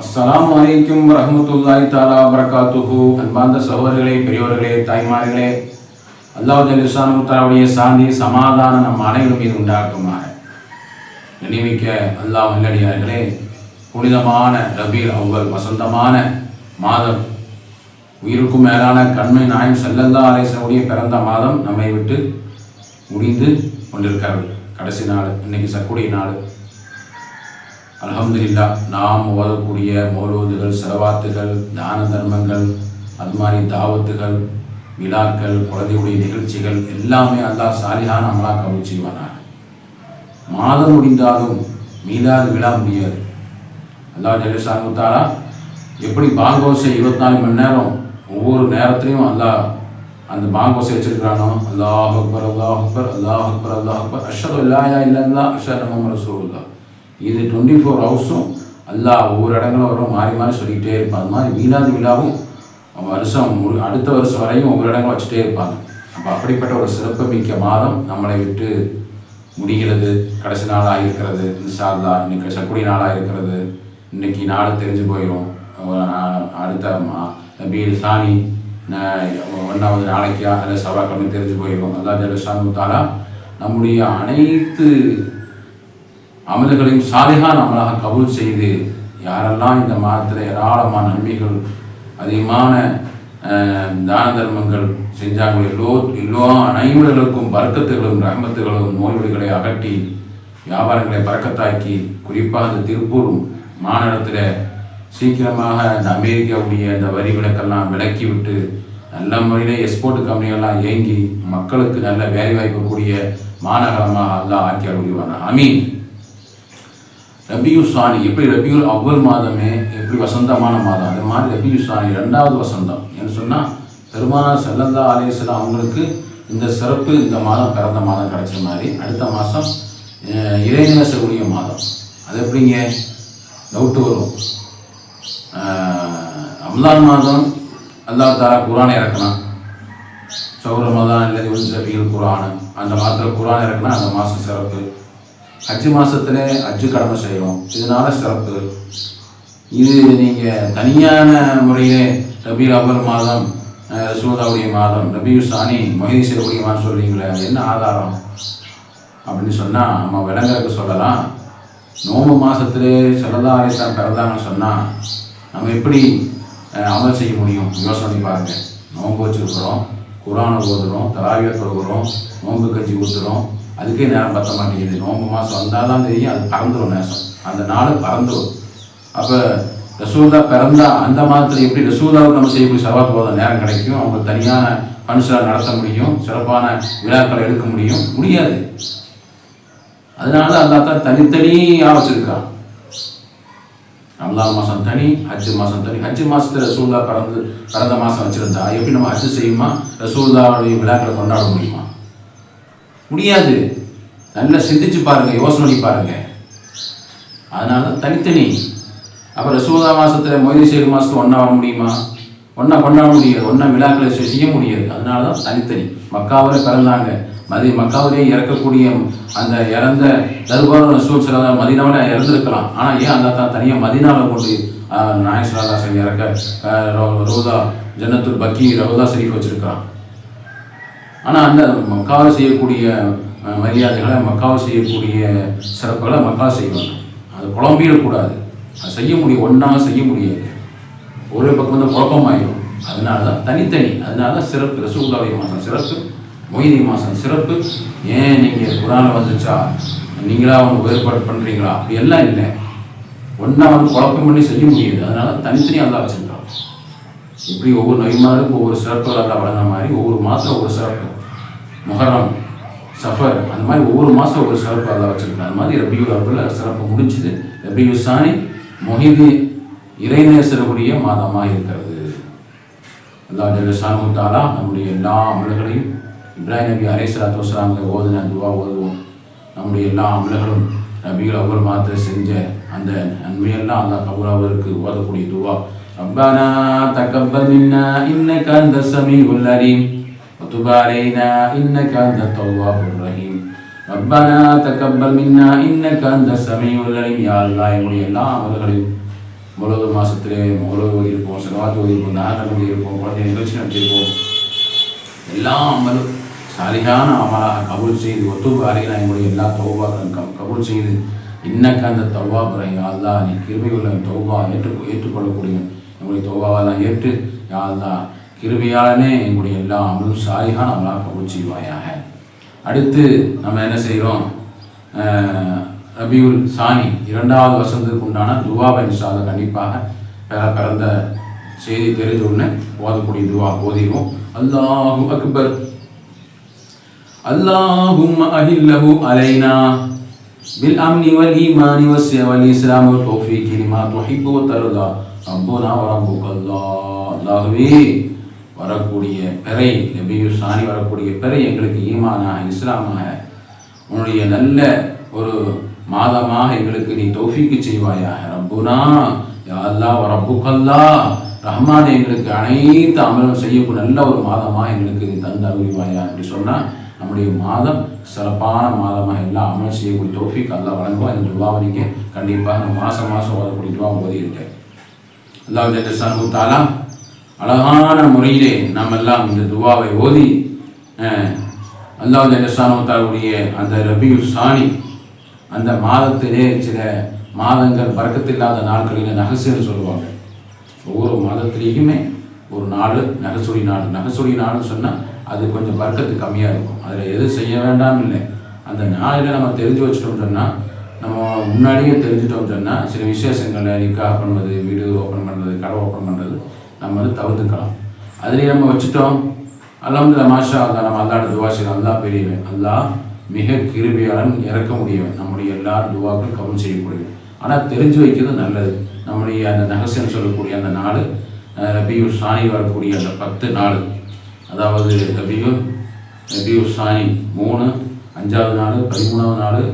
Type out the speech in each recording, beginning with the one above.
அஸ்லாம் வலைக்கும் ரஹமத்துல்லாய் தாலா வரகாத்துஹு அன்பார்ந்த சகோதரர்களே பெரியோர்களே தாய்மார்களே அல்லாஹ் ஜலிசானு தாலாவுடைய சாந்தி சமாதானம் நம் அனைவரும் மீது உண்டாக்குமாறு நினைவிக்க அல்லாஹ் வல்லடியார்களே புனிதமான ரபீல் அவ்வல் வசந்தமான மாதம். உயிருக்கும் மேலான கண்மை நாயம் செல்லல்லா அலேசனுடைய பிறந்த மாதம் நம்மை விட்டு முடிந்து கொண்டிருக்கிறது. கடைசி நாள் இன்னைக்கு சக்குடைய நாள். அலமதுல்லா நாம் ஓதக்கூடிய மௌலூதுகள் செலவாத்துகள் தான தர்மங்கள் அது மாதிரி தாவத்துகள் விழாக்கள் குழந்தையுடைய நிகழ்ச்சிகள் எல்லாமே அல்லாஹ் சாலிஹான அமலா கவுள் செய்வானாக. மாதம் முடிந்தாலும் மீதாது விழா முடியாது. அல்லாஹ் ஜெயசானுத்தாரா எப்படி பாங்கோசை இருபத்தி நாலு மணி நேரம் ஒவ்வொரு நேரத்துலையும் அல்லாஹ் அந்த பாங்கோசை வச்சிருக்கிறானோ? அல்லாஹ் அக்பர் அல்லாஹ் அக்பர் அல்லாஹ் அக்பர் அல்லாஹ் அக்பர். அஷத் இல்லா இல்லைன்னா அஷத் நம்ம ரசூலுல்லா இது டுவெண்ட்டி ஃபோர் ஹவர்ஸும் எல்லா ஒவ்வொரு இடங்களும் வரும் மாறி மாறி சொல்லிக்கிட்டே இருப்பாங்க அது மாதிரி மீளாது விழாவும் வருஷம் முழு அடுத்த வருஷம் வரையும் ஒவ்வொரு இடங்களும் வச்சுட்டே இருப்பாங்க. அப்போ அப்படிப்பட்ட ஒரு சிறப்புமிக்க மாதம் நம்மளை விட்டு முடிகிறது. கடைசி நாளாக இருக்கிறது. இன்ஷால்லா இன்னைக்கு சக்குடி நாளாக இருக்கிறது. இன்னைக்கு நாடு தெரிஞ்சு போயிடும் அடுத்த மா- ரபீல் சாணி ஒன்றாவது நாளைக்கா அல்ல செவ்வாய்க்கிழமை தெரிஞ்சு போயிடும் அல்லா ஜலஷானு தாலா நம்முடைய அனைத்து அமல்களையும் சாலிகான் அமலாக கபூல் செய்து யாரெல்லாம் இந்த மாதத்தில் ஏராளமான நன்மைகள் அதிகமான தான தர்மங்கள் செஞ்சாங்களோ எல்லோ எல்லா அனைவர்களுக்கும் பறக்கத்துகளும் ரகமத்துகளும் நோய்வழிகளை அகட்டி வியாபாரங்களை பறக்கத்தாக்கி குறிப்பாக இந்த திருப்பூர் மாநிலத்தில் சீக்கிரமாக இந்த அமெரிக்காவுடைய இந்த வரி விலக்கெல்லாம் விலக்கி விட்டு நல்ல முறையில் எக்ஸ்போர்ட் கம்பெனிகள்லாம் இயங்கி மக்களுக்கு நல்ல வேலைவாய்ப்பு கூடிய மாநகரமாக எல்லாம் ஆக்கி அருள்வான அமீன் ரபியு சாணி எப்படி ரபியுல் அவ்வல் மாதமே எப்படி வசந்தமான மாதம் அது மாதிரி ரபியு சாணி ரெண்டாவது வசந்தம். என்று சொன்னால் பெருமானார் செல்லந்தா அலேஸ்லாம் அவங்களுக்கு இந்த சிறப்பு இந்த மாதம் பிறந்த மாதம் கிடைச்ச மாதிரி அடுத்த மாதம் இறைநேசக்கூடிய மாதம். அது எப்படிங்க? டவுட்டு வரும். ரம்லான் மாதம் அல்லாஹ் தாரா குரானை இறக்கலாம் சௌர ரமதான் இல்லை உல் ரபியுல் குரான் அந்த மாதத்தில் குரான் இறக்குனா அந்த மாதம் சிறப்பு. ஹஜ்ஜு மாசத்துல ஹஜ்ஜு கடமை செய்கிறோம் இதனால சிறப்பு. இது நீங்கள் தனியான முறையிலே ரபி அவ்வல் மாதம் அஹ், மாதம் ரபியு சாணி மொஹிதி செய்யக்கூடிய மாதம் சொல்கிறீங்களே அது என்ன ஆதாரம்? அப்படின்னு சொன்னால் நம்ம விலங்கருக்கு சொல்லலாம். நோம்பு மாதத்திலே செல்லதா அலிஸ்லாம் பிறந்தாங்கன்னு சொன்னால் நம்ம எப்படி அமல் செய்ய முடியும்? யோசனை பாருங்கள் பாருங்க வச்சுருக்குறோம் குரானை ஓதுகிறோம் தராவியை தொழுகிறோம் நோம்பு கஞ்சி ஊற்றுறோம் அதுக்கே நேரம் பத்த மாட்டேங்குது. நோம்பு மாதம் வந்தால் தான் தெரியும் அது பறந்துடும் நேசம். அந்த நாள் பறந்துடும் அப்போ ரசூல்லா பிறந்தா அந்த மாதத்தில் எப்படி ரசூல்லாவுக்கு நம்ம செய்யக்கூடிய சவால் போத நேரம் கிடைக்கும். அவங்க தனியான மனுஷரை நடத்த முடியும். சிறப்பான விழாக்களை எடுக்க முடியும். முடியாது. அதனால அல்லா தான் தனித்தனியாக வச்சுருக்கான் ரமலான் மாதம் தனி ஹஜ்ஜு மாதம் தனி. ஹஜ்ஜு மாதத்தில் ரசூல்லா பிறந்து பிறந்த மாதம் வச்சுருந்தா எப்படி நம்ம ஹஜ்ஜு செய்யுமா? ரசூல்லாவுடைய விழாக்களை கொண்டாட முடியுமா? முடியாது. நல்லா சிந்திச்சு பாருங்க யோசனை பண்ணி பாருங்க. அதனால தனித்தனி. அப்புறம் சூதா மாதத்தில் மொய்தி சேரு மாதத்துல ஒன்றா வர முடியுமா? ஒன்றா கொண்டாட முடியாது. ஒன்றா விழாக்களை செய்ய முடியாது. அதனால தான் தனித்தனி. மக்காவில் பிறந்தாங்க. மதி மக்காவிலே இறக்கக்கூடிய அந்த இறந்த தருபாரம் ரசூல் சில மதினாவில் இறந்துருக்கலாம். ஆனால் ஏன் அந்த தான் தனியாக மதினாவில் கொண்டு நாயசலாதாசன் இறக்க ரோதா ஜன்னத்துல் பக்கி ரவுதா ஷரீஃப் வச்சிருக்கிறான்? ஆனால் அந்த மக்காவில் செய்யக்கூடிய மரியாதைகளை மக்காவில் செய்யக்கூடிய சிறப்புகளை மக்கா செய்வாங்க. அது குழம்பிடக்கூடாது அது செய்ய முடியும். ஒன்றாக செய்ய முடியாது. ஒரே பக்கம் வந்து குழப்பமாயிடும் அதனால தான் தனித்தனி. அதனால தான் சிறப்பு ரசூல்லாவுடைய மாதம் சிறப்பு மொய்தி மாதம் சிறப்பு. ஏன் நீங்கள் குரானில் வந்துச்சா நீங்களா அவங்க வேறுபாடு பண்ணுறீங்களா அப்படி எல்லாம் இல்லை. ஒன்றா வந்து குழப்பம் பண்ணி செய்ய முடியாது. அதனால தனித்தனியாக தான் வச்சுருக்கான் இப்படி ஒவ்வொரு நபிமாருக்கும் ஒவ்வொரு சிறப்புகள் அல்லா வழங்கின மாதிரி ஒவ்வொரு மாதம் ஒவ்வொரு சிறப்பு. முகரம் சஃபர் அந்த மாதிரி ஒவ்வொரு மாதம் ஒவ்வொரு சிறப்பு அதில் வச்சுருக்கேன். அந்த மாதிரி ரபியூ அவ்வளோ சிறப்பு முடிஞ்சுது. ரபியூ சாணி மொஹிதி இறைநேசருடைய மாதமாக இருக்கிறது. அல்லா ஜல்லஷானு தாலா நம்முடைய எல்லா அமல்களையும் இப்ராஹிம் நபி அலை சலாத் வஸ்லாமில் ஓதுன துவா ஓதுவோம். நம்முடைய எல்லா அமல்களும் நபிகள் அவ்வளவு மாத்திர செஞ்ச அந்த நன்மையெல்லாம் அல்லாஹ் அவருக்கு ஓதக்கூடிய துவா. ربنا تقبل منا إنك أنت السميع العليم وتب علينا إنك أنت التواب الرحيم ரப்பனா தக்கபல் மின்னா இன்னக அந்த சமீஉல் அலீம் யா அல்லாஹ் என்னுடைய எல்லா அமல்களையும் முழுவது மாதத்திலே முழுவது ஓதியிருப்போம் சிலவாத்து ஓதியிருப்போம் தாரணம் ஓதியிருப்போம் குழந்தை நிகழ்ச்சி நடத்தியிருப்போம் எல்லா அமலும் சாலிகான அமலாக கபூல் செய்து ஒத்துப்பு அறையில் எங்களுடைய எல்லா தௌபாக்களும் கம் கபூல் செய்து இன்னக்க அந்த தௌபா பிறை அல்லா நீ கிருபை உள்ள தௌபா ஏற்று ஏற்றுக்கொள்ளக்கூடிய எங்களுடைய தௌபாவெல்லாம் ஏற்று யாழ்லா கிருபையாளனே எங்களுடைய எல்லா அமலும் சாலிகான அமலாக கபூல் செய்வாயாக அடுத்து நம்ம என்ன செய்கிறோம் ரபியுல் சானி இரண்டாவது வருஷத்துக்கு உண்டான துவாவை நிஷாத கண்டிப்பாக பிற பிறந்த செய்தி தெரிஞ்ச உடனே ஓதக்கூடிய துவா ஓதிடுவோம் அல்லாஹு அக்பர் اللهم أهله علينا بالأمن والإيمان والإسلام والتوفيق لما تحب وترضى ரப்போனா வரம்புக்கல்லாகவே வரக்கூடிய பெறை நபியு சாணி வரக்கூடிய பெறை எங்களுக்கு ஈமானாக இஸ்லாமாக உன்னுடைய நல்ல ஒரு மாதமாக எங்களுக்கு நீ தோஃபிக்கு செய்வாயாக. ரப்புனா அல்லா ரப்புக்கல்லா ரஹ்மான் எங்களுக்கு அனைத்து அமலும் செய்யக்கூடிய நல்ல ஒரு மாதமாக எங்களுக்கு நீ தந்து அருள்வாயா அப்படி சொன்னால் நம்முடைய மாதம் சிறப்பான மாதமாக எல்லாம் அமல் செய்யக்கூடிய தோஃபிக் அல்லா வழங்குவோம் இந்த துவாவை நீங்கள் கண்டிப்பாக மாதம் மாதம் ஓதக்கூடிய துவா ஓதியிருக்கேன். அல்லாஹ் சனு தாலா அழகான முறையிலே நம்ம எல்லாம் இந்த துவாவை ஓதி அல்லாஹ் ஜல்லசானுடைய அந்த ரபியு சாணி அந்த மாதத்திலே சில மாதங்கள் பறக்கத்தில்லாத நாட்களில் நகைசுன்னு சொல்லுவாங்க. ஒவ்வொரு மாதத்திலேயுமே ஒரு நாள் நகசுடி நாள். நகசுடி நாள்னு சொன்னால் அது கொஞ்சம் பறக்கத்து கம்மியாக இருக்கும். அதில் எது செய்ய வேண்டாம் இல்லை. அந்த நாளில் நம்ம தெரிஞ்சு வச்சிட்டோம் சொன்னால் நம்ம முன்னாடியே தெரிஞ்சிட்டோம் சொன்னால் சில விசேஷங்கள் நிக்கா பண்ணுறது வீடு ஓப்பன் பண்ணுறது கடை ஓப்பன் பண்ணுறது நம்ம வந்து தவிர்த்துக்கலாம். அதுலேயே நம்ம வச்சுட்டோம். அல்லாமல் மாஷா அல்லா நம்ம அல்லாட துவா செய்யலாம் அல்லா பெரியவன். அல்லா மிக கிருபியாளன் இறக்க முடியவன் நம்முடைய எல்லா துவாக்களும் கவனம் செய்யக்கூடியவன். ஆனால் தெரிஞ்சு வைக்கிறது நல்லது. நம்முடைய அந்த நகசன் சொல்லக்கூடிய அந்த நாள் ரபியூர் சாணி வரக்கூடிய அந்த பத்து நாள் அதாவது ரபியூர் ரபியூர் சாணி மூணு அஞ்சாவது நாள் பதிமூணாவது நாள்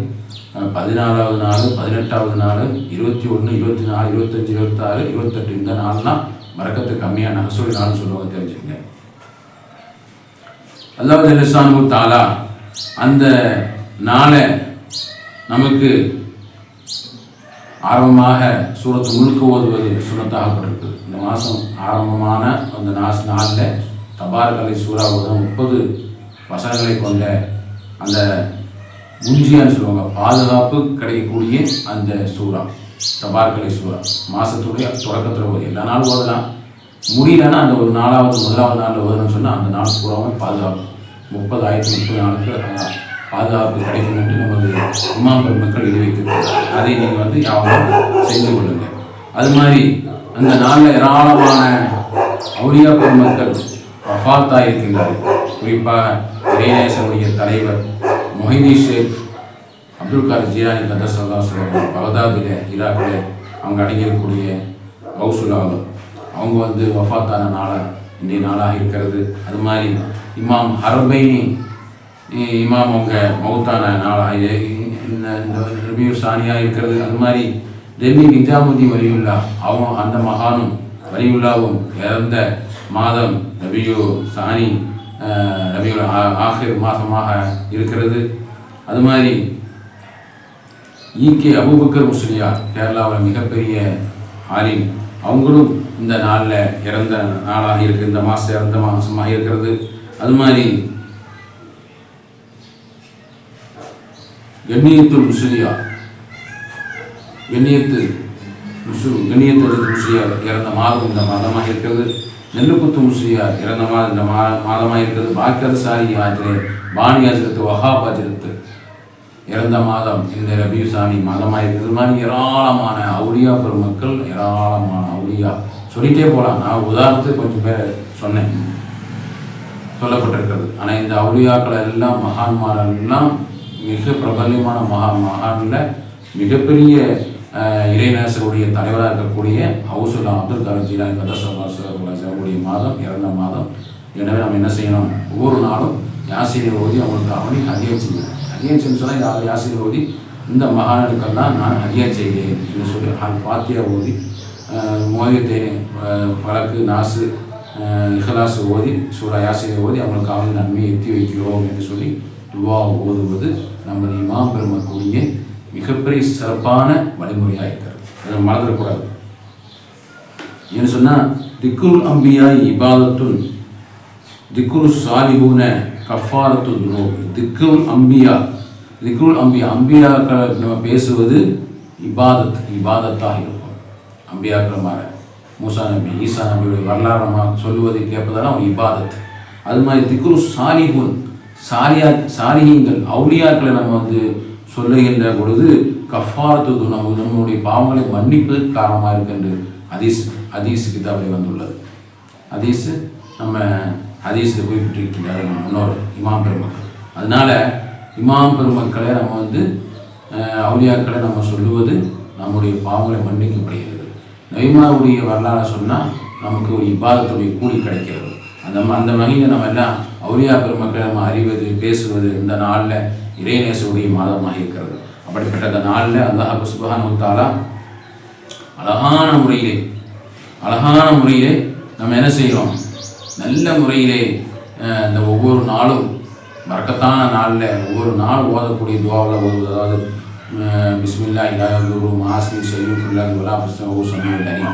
பதினாலாவது நாள் பதினெட்டாவது நாள் இருபத்தி ஒன்று இருபத்தி நாலு இருபத்தஞ்சி இருபத்தாறு இருபத்தெட்டு இந்த நாள்லாம் மறக்கத்து கம்மியாக நகசோடி நாள்னு சொல்லுவாங்க தெரிஞ்சுங்க அல்லாஹ் ஜல்லிசானு தாலா அந்த நாளை நமக்கு ஆரம்பமாக சூரத்து முழுக்க ஓதுவது சுரத்தாகப்பட்டிருக்கு இந்த மாதம் ஆரம்பமான அந்த நாஸ் நாளில் தபால் கலை ஓதும் முப்பது வசனங்களை கொண்ட அந்த உஞ்சியான்னு சொல்லுவாங்க. பாதுகாப்பு கிடைக்கக்கூடிய அந்த சூறா. தபார்கலை சூறா. மாதத்துடைய தொடக்கத்தில் ஓது. எல்லா நாளும் ஓதலாம். முடியலன்னா அந்த ஒரு நாலாவது முதலாவது நாளில் ஓதணும்னு சொன்னால் அந்த நாள் பூராவும் பாதுகாப்பு. முப்பது ஆயிரத்தி முப்பது நாளுக்கு பாதுகாப்பு கிடைக்கும் என்று நமது இமாம் மக்கள் எழுதி வைத்திருக்கிறார் அதை நீங்கள் வந்து யாரும் செய்து கொள்ளுங்கள் அது மாதிரி அந்த நாளில் ஏராளமான அவுலியா பெருமக்கள் வஃபாத்தாக குறிப்பாக இறைநேசனுடைய தலைவர் மொஹிதி ஷேக் அப்துல் கார் ஜியானி கதசல்லா சொல்லுவாங்க பகதாதில் ஈராக்கில் அவங்க அடங்கியிருக்கக்கூடிய கௌசுலாவில் அவங்க வந்து வஃபாத்தான நாளாக இன்றைய நாளாக இருக்கிறது. அது மாதிரி இமாம் ஹர்பைனி இமாம் அவங்க மௌத்தான நாளாக ரபியூர் சானியாக இருக்கிறது. அது மாதிரி டெல்லி நிஜாமுதீன் வலியுல்லா அவன் அந்த மகானும் வலியுல்லாவும் இறந்த மாதம் ரபியூ சானி ரபியுல் ஆஹிர் மாதமாக இருக்கிறது. அது மாதிரி ஈகே அபுபக்கர் முஸ்லியா கேரளாவில் மிகப்பெரிய ஆலிம். அவங்களும் இந்த நாளில் இறந்த நாளாக இருக்கு. இந்த மாதம் இறந்த மாதமாக இருக்கிறது. அது மாதிரி கண்ணியத்து முஸ்லியா கண்ணியத்து முஸ்லிம் கண்ணியத்து முஸ்லியா இறந்த மாதம் இந்த மாதமாக இருக்கிறது. நெல்லுக்குத்து முஸ்லியார் இறந்த மாதம் இந்த மா மாதமாக இருக்கிறது பாக்கியசாரி ஆஜிரே பாணி ஆஜிரத்து வஹாபாஜிரத்து இறந்த மாதம் இந்த ரபியு சாணி மாதமாக இருக்கிறது மாதிரி ஏராளமான அவுளியா பெருமக்கள் ஏராளமான அவுளியா சொல்லிட்டே போகலாம் நான் உதாரணத்துக்கு கொஞ்சம் பேர் சொன்னேன் சொல்லப்பட்டிருக்கிறது ஆனால் இந்த அவுளியாக்கள் எல்லாம் மகான்மாரெல்லாம் மிக பிரபல்யமான மகா மகானில் மிகப்பெரிய இறைநேசருடைய தலைவராக இருக்கக்கூடிய ஹவுசுல்லா அப்துல் கலாம் ஜீலானி வரக்கூடிய மாதம் இறந்த மாதம். எனவே நம்ம என்ன செய்யணும்? ஒவ்வொரு நாளும் யாசிரியர் ஓதி அவங்களுக்கு அவனி அதிகம் செய்யணும். அதிகம் செய்யணும் சொன்னால் யார் யாசிரியர் ஓதி? இந்த மகானுக்கெல்லாம் நான் அதிகம் செய்கிறேன் என்று சொல்லி அது பாத்தியா ஓதி மோதியத்தேனே வழக்கு நாசு இஹலாசு ஓதி சூடா யாசிரியர் ஓதி அவங்களுக்கு அவனை நன்மையை எத்தி வைக்கிறோம் என்று சொல்லி துவா ஓதுவது நமது இமாம் பெருமக்கூடிய மிகப்பெரிய சிறப்பான வழிமுறையாக இருக்கிறது. அதை மறந்துடக்கூடாது. ஏன்னு சொன்னால் திக்குல் அம்பியா இபாதத்துன் திக்குல் சாலிஹூன கஃபாரத்து நோ திக்குல் அம்பியா திக்குல் அம்பியா அம்பியாக்களை நம்ம பேசுவது இபாதத் இபாதத்தாக இருக்கும். அம்பியாக்கள் மாற. மூசா நபி ஈசா நபியுடைய வரலாறு நம்ம சொல்லுவதை கேட்பதெல்லாம் ஒரு இபாதத். அது மாதிரி திக்குல் சாலிஹூன் சாலியா சாலிஹீங்கள் அவுளியாக்களை நம்ம வந்து சொல்லுகின்ற பொழுது கஃபாரத்து நம்ம நம்மளுடைய பாவங்களை மன்னிப்பதற்கு காரணமாக இருக்கின்ற அதிசயம் அதீஸ் கிதாபிலே வந்துள்ளது. அதீஸ் நம்ம ஹதீஸில் குறிப்பிட்டிருக்கிறார்கள் முன்னோர் இமாம் பெருமக்கள். அதனால இமாம் பெருமக்களை நம்ம வந்து அவுளியாக்களை நம்ம சொல்லுவது நம்முடைய பாவங்களை மன்னிக்கப்படுகிறது. நபிமாவுடைய வரலாறு சொன்னால் நமக்கு ஒரு இபாதத்துடைய கூலி கிடைக்கிறது. அந்த ம- அந்த வகையில் நம்ம எல்லாம் அவுளியா பெருமக்களை நம்ம அறிவது பேசுவது இந்த நாளில் இறைநேசருடைய மாதமாக இருக்கிறது. அப்படிப்பட்ட அந்த நாளில் அல்லாஹ் சுபஹானு தாலா அழகான முறையிலே அழகான முறையிலே நம்ம என்ன செய்கிறோம்? நல்ல முறையிலே இந்த ஒவ்வொரு நாளும் மறக்கத்தான நாளில் ஒவ்வொரு நாள் ஓதக்கூடிய துவாவில் ஓதுவது. அதாவது பிஸ்மில்லா இலாயுரு மாஸ்மி செய்யுல்லா விலா புஸ்தகம் ஓ சமயம் தனி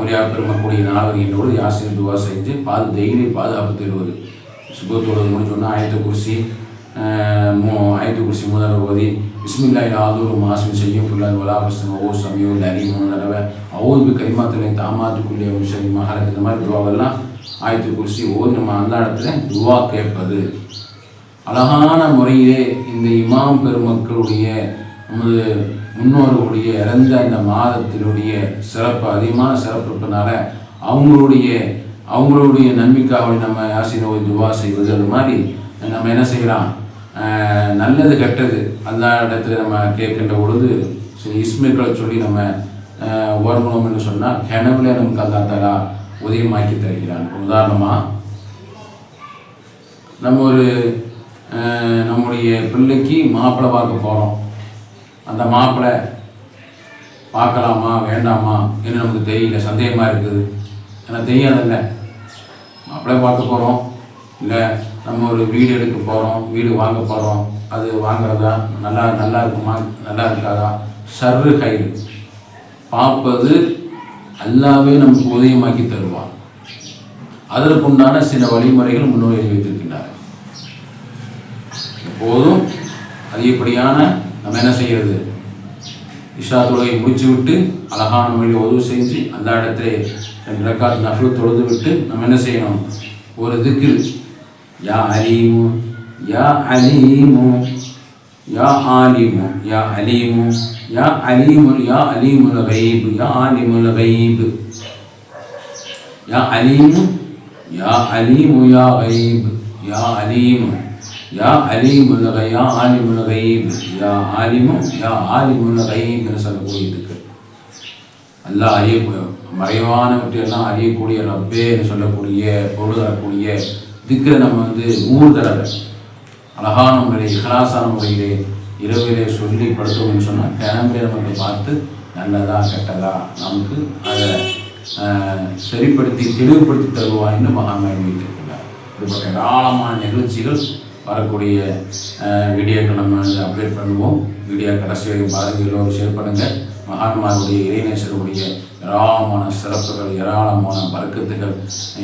ஒரே பெருமக்கூடிய நாள் வருகின்றோடு யாசின் துவா செஞ்சு பாது டெய்லி பாதுகாப்பு தேடுவது. சுபத்தோடு முடிஞ்சோன்னா ஆயத்த குர்சி மோ மூ ஆயத்த குர்சி முதல்ல ஓதி பிஸ்மில்லாஹி ஆதூர் மாசும் செய்யும் ஃபுல்லாக வலா புஸ்தகம் ஓ சமயம் இல்லை அலி மூணு தடவை அவுது கரிமாத்தில் தாமாத்துக்குள்ளே விஷயம் மகாரத் இந்த மாதிரி துவாவெல்லாம் ஆயத்து குர்சி ஓதி நம்ம அந்த இடத்துல துவா கேட்பது. அழகான முறையிலே இந்த இமாம் பெருமக்களுடைய நமது முன்னோர்களுடைய இறந்த அந்த மாதத்தினுடைய சிறப்பு அதிகமான சிறப்பு இருப்பதனால அவங்களுடைய அவங்களுடைய நன்மைக்காக நம்ம யாசினோ துவா செய்வது. அது மாதிரி நம்ம என்ன செய்யலாம்? நல்லது கெட்டது அந்த இடத்துல நம்ம கேட்கின்ற பொழுது சில இஸ்மிக்களை சொல்லி நம்ம ஆஹ் என்று சொன்னால் கிணவுல நமக்கு அல்லா தலா உதயமாக்கி தருகிறான். உதாரணமாக நம்ம ஒரு நம்முடைய பிள்ளைக்கு மாப்பிள்ளை பார்க்க போகிறோம் அந்த மாப்பிள்ளை பார்க்கலாமா வேண்டாமா என்று நமக்கு தெரியல சந்தேகமாக இருக்குது. ஏன்னா தெரியாதுல்ல. மாப்பிள்ளை பார்க்க போகிறோம் இல்லை நம்ம ஒரு வீடு எடுக்க போகிறோம் வீடு வாங்க போகிறோம் அது வாங்குறதா? நல்லா நல்லா இருக்குமா? நல்லா இருக்காதா? சர்ரு கயிறு. பார்ப்பது அல்லாவே நமக்கு உதயமாக்கி தருவான். அதற்குண்டான சில வழிமுறைகள் முன்னோரி வைத்திருக்கின்றார் எப்போதும் அதிகப்படியான நம்ம என்ன செய்கிறது இஷா தொழுகை முடிச்சு விட்டு அழகான மொழியை உதவு செஞ்சு அந்த இடத்துல ரெண்டு ரக்காத் நஃபு தொழுது விட்டு நம்ம என்ன செய்யணும்? ஒரு திக்கு യാ അലീമു യാ അലീമു യാ ആലിമു യാ അലീമു യാ അലീമു യാ അലീമുൽ ഗൈബ് യാ ആലിമുൽ ഗൈബ്. യാ അലീമു യാ അലീമു യാ ഗൈബ് യാ അലീമു യാ അലീമുൽ യാ ആലിമുൽ ഗൈബ് യാ ആലിമു യാ ആലിമുൽ ഗൈബ് എന്ന് சொல்லக்கூடியதுக்கு அல்லாஹ் அறிய மறைவானவற்றையெல்லாம் அறியக்கூடிய ரப்பே என்று சொல்லக்கூடிய பொருள் தரக்கூடிய திக்கரை நம்ம வந்து நூறு தடவை அழகான முறையில் இகலாசான முறையிலே இரவிலே சொல்லி படுத்தோம்னு சொன்னால் கிளம்பிலே நமக்கு பார்த்து நல்லதா கெட்டதா நமக்கு அதை சரிப்படுத்தி தெளிவுபடுத்தி தருவாய்னு மகாமாரி வைத்திருக்கிறார். இப்படிப்பட்ட ஏராளமான நிகழ்ச்சிகள் வரக்கூடிய ஆஹ், வீடியோக்கள் நம்ம அப்டேட் பண்ணுவோம். வீடியோ கடைசி வரைக்கும் பாருங்க. எல்லோரும் ஷேர் பண்ணுங்கள் மகான்மாருடைய இறைநேசருடைய ஏராளமான சிறப்புகள் ஏராளமான வர்க்கத்துகள்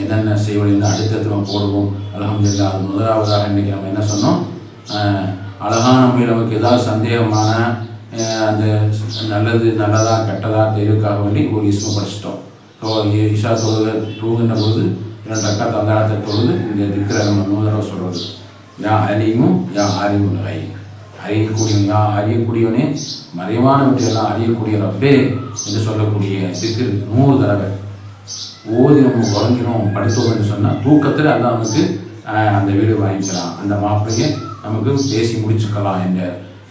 என்னென்ன செய்வதில் அடுத்தடுத்து நம்ம போடுவோம் அலமதுல்லா அது முதலாவதாக இன்றைக்கி நம்ம என்ன சொன்னோம்? அழகான முறையில் நமக்கு ஏதாவது சந்தேகமான அந்த நல்லது நல்லதாக கெட்டதா தெருவுக்காக வேண்டி ஒரு இஸ்ம படிச்சிட்டோம். ஸோ இஷா தொழுது தூங்குகின்ற பொழுது இரண்டு அக்கா தந்தாரத்தை தொழுது இந்த திக்கிற நம்ம நூதரவை சொல்கிறது யா அலிமும் யா ஆலிமும் கை அறியக்கூடியவன் யா அறியக்கூடியவனே மறைவானவற்றையெல்லாம் அறியக்கூடிய ரப்பே என்று சொல்லக்கூடிய திக்கு நூறு தடவை. ஓதி நம்ம உறங்கினோம் படித்தோம் என்று சொன்னால் தூக்கத்தில் அதான் நமக்கு அந்த வீடு வாங்கிக்கலாம். அந்த மாப்பிள்ளையை நமக்கு பேசி முடிச்சுக்கலாம் என்ற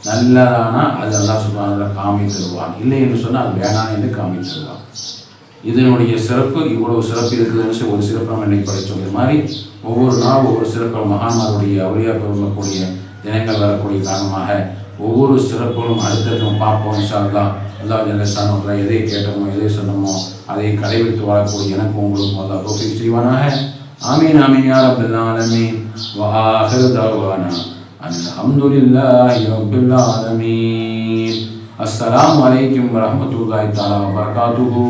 நல்லதானா அது அல்லாஹ் சுபான காமி தருவான். இல்லை என்று சொன்னால் அது வேணாம் என்று காமி தருவான். இதனுடைய சிறப்பு இவ்வளவு சிறப்பு இருக்குதுன்னு ஒரு சிறப்பு நம்ம இன்னைக்கு படித்தோம். இது மாதிரி ஒவ்வொரு நாள் ஒவ்வொரு சிறப்பு மகான்மாருடைய அவரியா பெருமக்கூடிய தினங்கள் வரக்கூடிய காரணமாக ஒவ்வொரு சிறப்புகளும் அடுத்தடுத்தும் பார்ப்போம் இன்ஷா அல்லாஹ் அல்லாஹ் எதை கேட்டோமோ எதை சொன்னோமோ அதை கடைபிடித்து வாழக்கூடிய எனக்கும் உங்களுக்கும் அல்லா தோஃபிக் செய்வானாக. ஆமீன் ஆமீன் யார் ரப்பல் ஆலமீன். வ ஆஹிரு அல்ஹம்துலில்லாஹி ரப்பில் ஆலமீன். அஸ்ஸலாமு அலைக்கும் வரஹ்மத்துல்லாஹி தஆலா வபரகாத்துஹு